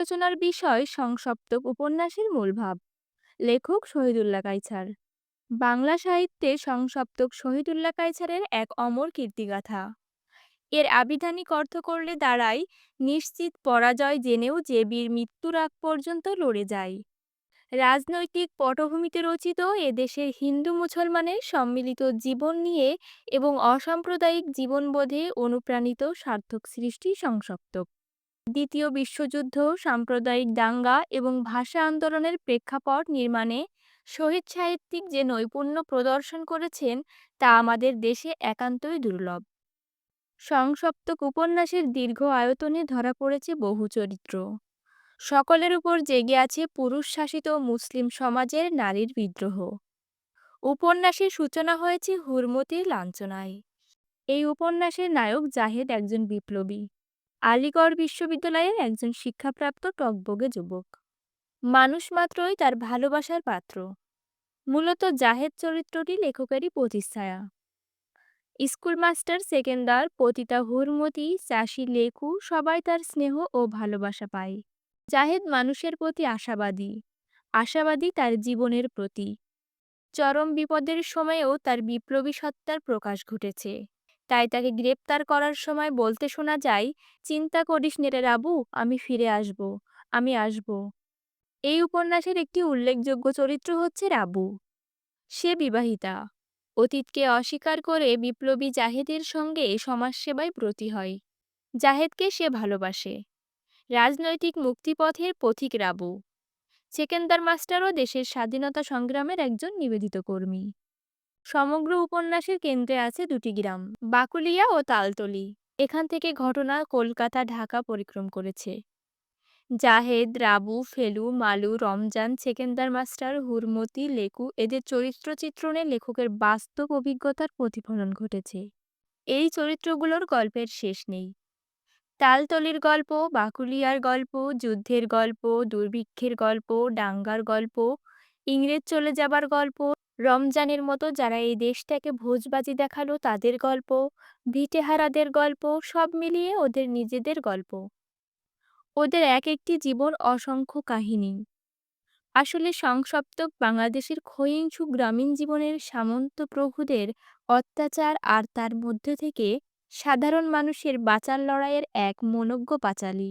আলোচনার বিষয় সংসপ্তক উপন্যাসের মূল ভাব। লেখক শহীদুল্লাহ কাইছার। বাংলা সাহিত্যে সংসপ্তক শহীদুল্লাহ কাইছারের এক অমর কীর্তিগাথা। এর আবিধানিক অর্থ করলে দাঁড়ায়, নিশ্চিত পরাজয় জেনেও যে বীর মৃত্যুর আগ পর্যন্ত লড়ে যায়। রাজনৈতিক পটভূমিতে রচিত এদেশের হিন্দু মুসলমানের সম্মিলিত জীবন নিয়ে এবং অসাম্প্রদায়িক জীবনবোধে অনুপ্রাণিত সার্থক সৃষ্টি সংসপ্তক। দ্বিতীয় বিশ্বযুদ্ধ, সাম্প্রদায়িক দাঙ্গা এবং ভাষা আন্দোলনের প্রেক্ষাপট নির্মাণে শহীদ সাহিত্যিক যে নৈপুণ্য প্রদর্শন করেছেন, তা আমাদের দেশে একান্তই দুর্লভ। সংসপ্তক উপন্যাসের দীর্ঘ আয়তনে ধরা পড়েছে বহু চরিত্র। সকলের উপর জেগে আছে পুরুষ শাসিত মুসলিম সমাজের নারীর বিদ্রোহ। উপন্যাসের সূচনা হয়েছে হুরমতির লাঞ্ছনায়। এই উপন্যাসের নায়ক জাহেদ একজন বিপ্লবী। আলিগড় বিশ্ববিদ্যালয়ের একজন শিক্ষাপ্রাপ্ত টকবগে যুবক। মানুষ মাত্রই তার ভালোবাসার পাত্র। মূলত জাহেদ চরিত্রটি লেখকেরই প্রতিষ্ঠায়া। স্কুল মাস্টার সেকেন্দার পতিতা হুরমতি, চাষি লেকু সবাই তার স্নেহ ও ভালোবাসা পায়। জাহেদ মানুষের প্রতি আশাবাদী। আশাবাদী তার জীবনের প্রতি। চরম বিপদের সময়েও তার বিপ্লবী সত্তার প্রকাশ ঘটেছে। তাই তাকে গ্রেপ্তার করার সময় বলতে শোনা যায়, চিন্তা করিস নেরে রাবু, আমি ফিরে আসব, আমি আসব। এই উপন্যাসের একটি উল্লেখযোগ্য চরিত্র হচ্ছে রাবু। সে বিবাহিতা। অতীতকে অস্বীকার করে বিপ্লবী জাহেদের সঙ্গে সমাজসেবায় ব্রতী হয়। জাহেদকে সে ভালোবাসে। রাজনৈতিক মুক্তিপথের পথিক রাবু। সেকেন্দার মাস্টারও দেশের স্বাধীনতা সংগ্রামের একজন নিবেদিত কর্মী সমগ্র উপন্যাসের কেন্দ্রে আছে দুটি গ্রাম, বাকুলিয়া ও তালতলি। এখান থেকে ঘটনা কলকাতা, ঢাকা পরিক্রম করেছে। জাহেদ, রাবু, ফেলু, মালু, রমজান, সেকেন্দার মাস্টার, হুরমতি, লেকু এদের চরিত্র চিত্রণে লেখকের বাস্তব অভিজ্ঞতার প্রতিফলন ঘটেছে। এই চরিত্রগুলোর গল্পের শেষ নেই। তালতলির গল্প, বাকুলিয়ার গল্প, যুদ্ধের গল্প, দুর্ভিক্ষের গল্প, ডাঙ্গার গল্প, ইংরেজ চলে যাবার গল্প রমজানের মতো যারা এই দেশটাকে ভোজবাজি দেখাল, তাদের গল্প, ভিটেহারাদের গল্প, সব মিলিয়ে ওদের নিজেদের গল্প। ওদের এক একটি জীবন অসংখ্য কাহিনী। আসলে সংসপ্তক বাংলাদেশের ক্ষয়িষ্ণু গ্রামীণ জীবনের সামন্ত প্রভুদের অত্যাচার আর তার মধ্যে থেকে সাধারণ মানুষের বাঁচার লড়াইয়ের এক মনোজ্ঞ পাঁচালী।